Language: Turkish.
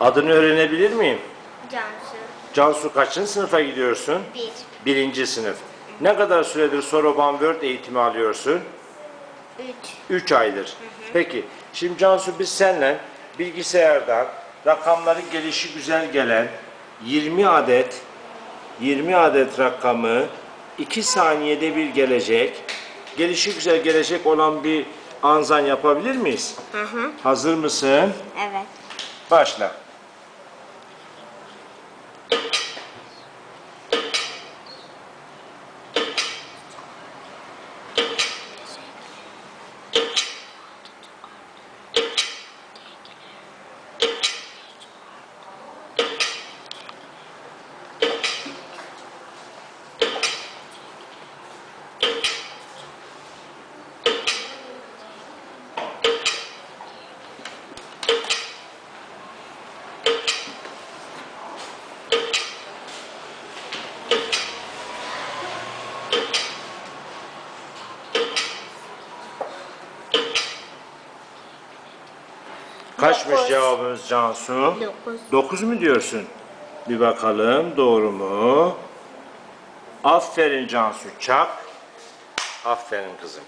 Adını öğrenebilir miyim? Cansu. Cansu kaçıncı sınıfa gidiyorsun? Bir. Birinci sınıf. Ne kadar süredir Soroban Word eğitimi alıyorsun? Üç. 3 aydır. Peki, şimdi Cansu biz seninle bilgisayardan rakamları gelişi güzel gelen 20 adet 20 adet rakamı 2 saniyede bir gelecek, gelişi güzel gelecek olan bir anzan yapabilir miyiz? Hı hı. Hazır mısın? Evet. Başla. Kaçmış Dokuz. cevabımız Cansu? Dokuz. 9 mu diyorsun? Bir bakalım doğru mu? Aferin Cansu Çak. Aferin kızım.